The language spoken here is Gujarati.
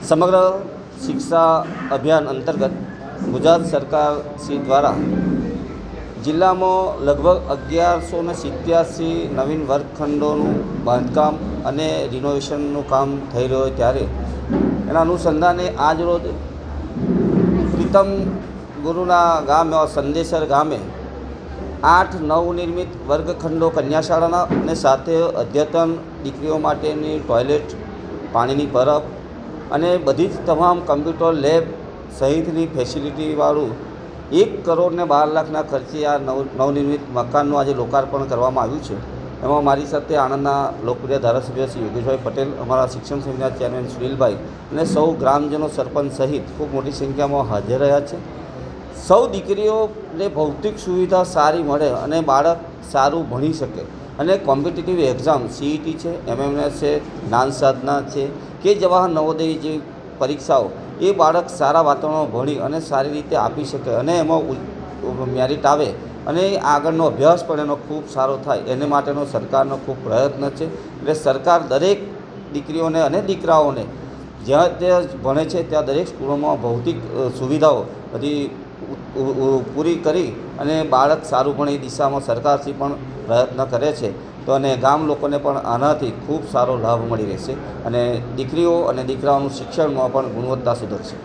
સમગ્ર શિક્ષા અભિયાન અંતર્ગત ગુજરાત સરકાર શ્રી દ્વારા જિલ્લામાં લગભગ અગિયારસો ને સિત્યાસી નવીન વર્ગખંડોનું બાંધકામ અને રિનોવેશનનું કામ થઈ રહ્યું હોય ત્યારે એના અનુસંધાને આજ રોજ પ્રીતમ ગુરુના ગામ સંદેશર ગામે આઠ નવનિર્મિત વર્ગખંડો કન્યાશાળાના અને સાથે અદ્યતન દીકરીઓ માટેની ટોયલેટ પાણીની બરફ અને બધી જ તમામ કમ્પ્યુટર લેબ સહિતની ફેસિલિટીવાળું એક કરોડ ને બાર લાખના ખર્ચે આ નવ નવનિર્મિત મકાનનું આજે લોકાર્પણ કરવામાં આવ્યું છે. એમાં મારી સાથે આણંદના લોકપ્રિય ધારાસભ્ય શ્રી યોગેશભાઈ પટેલ, અમારા શિક્ષણ સમિતિના ચેરમેન સુનિલભાઈ અને સૌ ગ્રામજનો સરપંચ સહિત ખૂબ મોટી સંખ્યામાં હાજર રહ્યા છે. સૌ દીકરીઓને ભૌતિક સુવિધા સારી મળે અને બાળક સારું ભણી શકે. અને કોમ્પિટિટિવ એક્ઝામ સીઈટી છે, એમએમએસ છે, જ્ઞાન સાધના છે કે જવાહર નવોદય જેવી પરીક્ષાઓ, એ બાળક સારા વાતાવરણમાં ભણી અને સારી રીતે આપી શકે અને એમાં મેરિટ આવે અને આગળનો અભ્યાસ પણ એનો ખૂબ સારો થાય. એને માટેનો સરકારનો ખૂબ પ્રયત્ન છે. એટલે સરકાર દરેક દીકરીઓને અને દીકરાઓને જ્યાં ત્યાં ભણે છે, ત્યાં દરેક સ્કૂલોમાં ભૌતિક સુવિધાઓ બધી પૂરી કરી અને બાળક સારું પણ એ દિશામાં સરકારથી પણ પ્રયત્ન કરે છે. તો અને ગામ લોકોને પણ આનાથી ખૂબ સારો લાભ મળી રહેશે અને દીકરીઓ અને દીકરાઓનું શિક્ષણમાં પણ ગુણવત્તા સુધરશે.